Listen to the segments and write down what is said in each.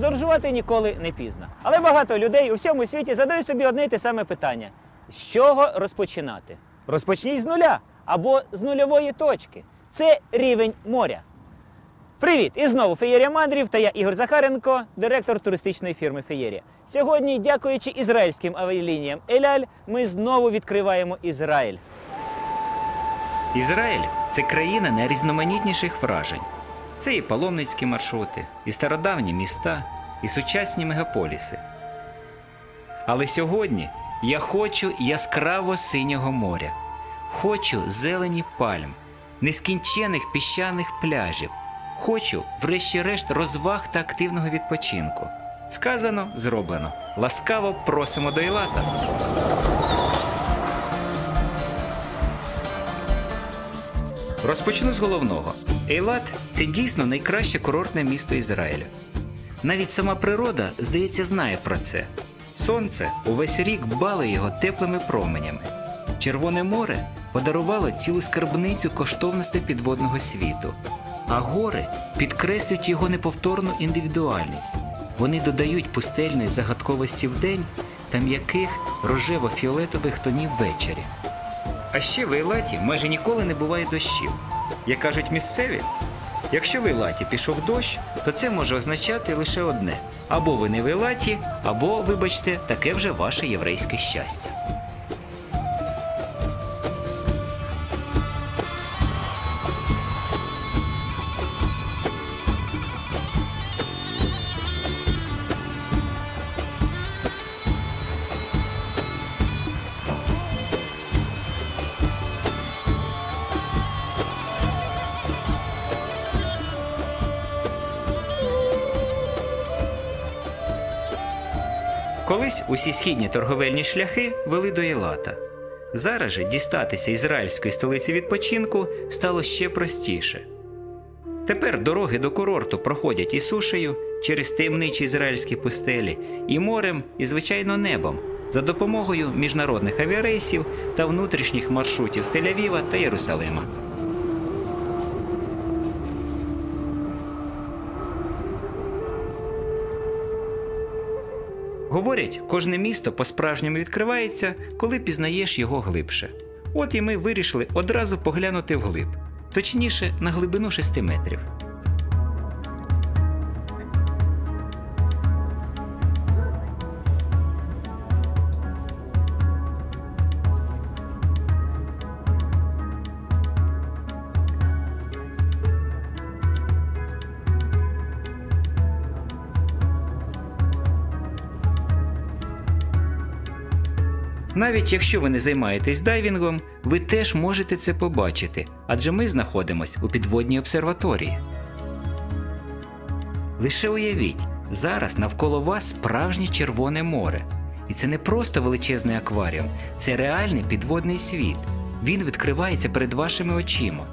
починати ніколи не пізно. Але багато людей у всьому світі задають собі одне й те саме питання: з чого розпочинати? Розпочніть з нуля або з нульової точки. Це рівень моря. Привіт! І знову Феєрія Мандрів та я Ігор Захаренко, директор туристичної фірми Феєрія. Сьогодні, дякуючи ізраїльським авіалініям Еляль, ми знову відкриваємо Ізраїль. Ізраїль це країна найрізноманітніших вражень. Це і паломницькі маршрути, і стародавні міста, і сучасні мегаполіси. Але сьогодні я хочу яскраво синього моря, хочу зелені пальм, нескінчених піщаних пляжів, хочу, врешті-решт, розваг та активного відпочинку. Сказано, зроблено. Ласкаво просимо до Ілата. Розпочну з головного. Ейлат це дійсно найкраще курортне місто Ізраїля. Навіть сама природа, здається, знає про це. Сонце увесь рік бале його теплими променями. Червоне море подарувало цілу скарбницю коштовностей підводного світу, а гори підкреслюють його неповторну індивідуальність. Вони додають пустельної загадковості вдень та м'яких рожево-фіолетових тонів ввечері. А ще в Ейлаті майже ніколи не буває дощів. Як кажуть місцеві, якщо в Ілаті пішов дощ, то це може означати лише одне: або ви не в Ілаті, або, вибачте, таке вже ваше єврейське щастя. Колись усі східні торговельні шляхи вели до Єлата. Зараз же дістатися ізраїльської столиці відпочинку стало ще простіше. Тепер дороги до курорту проходять і сушею через таємничі ізраїльські пустелі, і морем, і звичайно небом за допомогою міжнародних авіарейсів та внутрішніх маршрутів з Тель-Авіва та Єрусалима. Говорять, кожне місто по-справжньому відкривається, коли пізнаєш його глибше. От і ми вирішили одразу поглянути вглиб, точніше, на глибину 6 метрів. Навіть якщо ви не займаєтесь дайвінгом, ви теж можете це побачити, адже ми знаходимося у підводній обсерваторії. Лише уявіть, зараз навколо вас справжнє Червоне море. І це не просто величезний акваріум, це реальний підводний світ. Він відкривається перед вашими очима.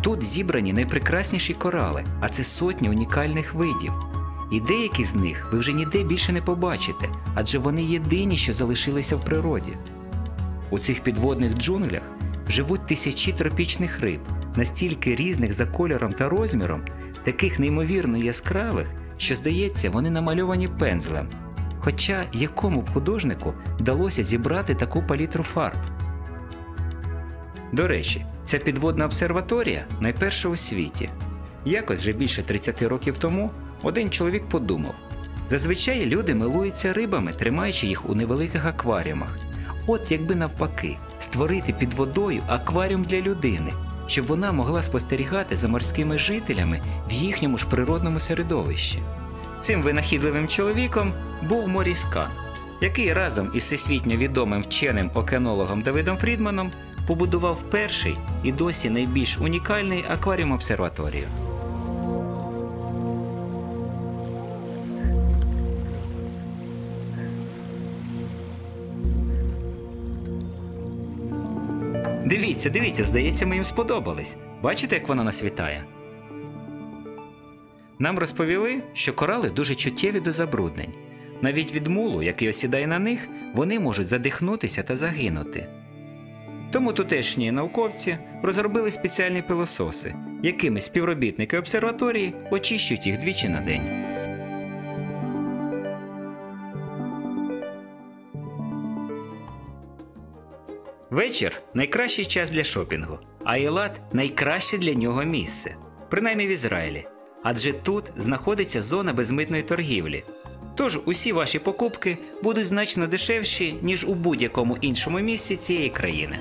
Тут зібрані найпрекрасніші корали, а це сотні унікальних видів. І деякі з них ви вже ніде більше не побачите, адже вони єдині, що залишилися в природі. У цих підводних джунглях живуть тисячі тропічних риб, настільки різних за кольором та розміром, таких неймовірно яскравих, що здається, вони намальовані пензлем. Хоча якому б художнику вдалося зібрати таку палітру фарб? До речі, ця підводна обсерваторія найперша у світі. Якось вже більше 30 років тому один чоловік подумав: зазвичай люди милуються рибами, тримаючи їх у невеликих акваріумах. От якби навпаки, створити під водою акваріум для людини, щоб вона могла спостерігати за морськими жителями в їхньому ж природному середовищі. Цим винахідливим чоловіком був Моріс Кан, який разом із всесвітньо відомим вченим океанологом Давидом Фрідманом побудував перший і досі найбільш унікальний акваріум обсерваторію. Дивіться, дивіться, здається, ми їм сподобались. Бачите, як вона нас вітає? Нам розповіли, що корали дуже чуттєві до забруднень. Навіть від мулу, який осідає на них, вони можуть задихнутися та загинути. Тому тутешні науковці розробили спеціальні пилососи, якими співробітники обсерваторії очищують їх двічі на день. Вечір найкращий час для шопінгу, а Єлат найкраще для нього місце, принаймні в Ізраїлі. Адже тут знаходиться зона безмитної торгівлі. Тож усі ваші покупки будуть значно дешевші, ніж у будь-якому іншому місці цієї країни.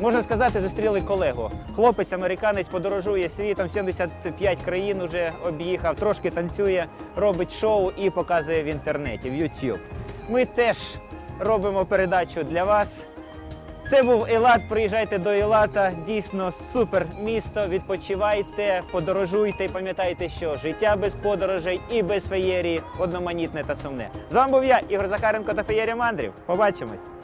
Можна сказати, зустріли колегу. Хлопець американець подорожує світом, 75 країн уже об'їхав, трошки танцює, робить шоу і показує в інтернеті, в YouTube. Ми теж робимо передачу для вас. Це був Елат. Приїжджайте до Елата. Дійсно супер місто. Відпочивайте, подорожуйте і пам'ятайте, що життя без подорожей і без феєрії одноманітне та сумне. З вами був я, Ігор Захаренко та Феєрія Мандрів. Побачимось!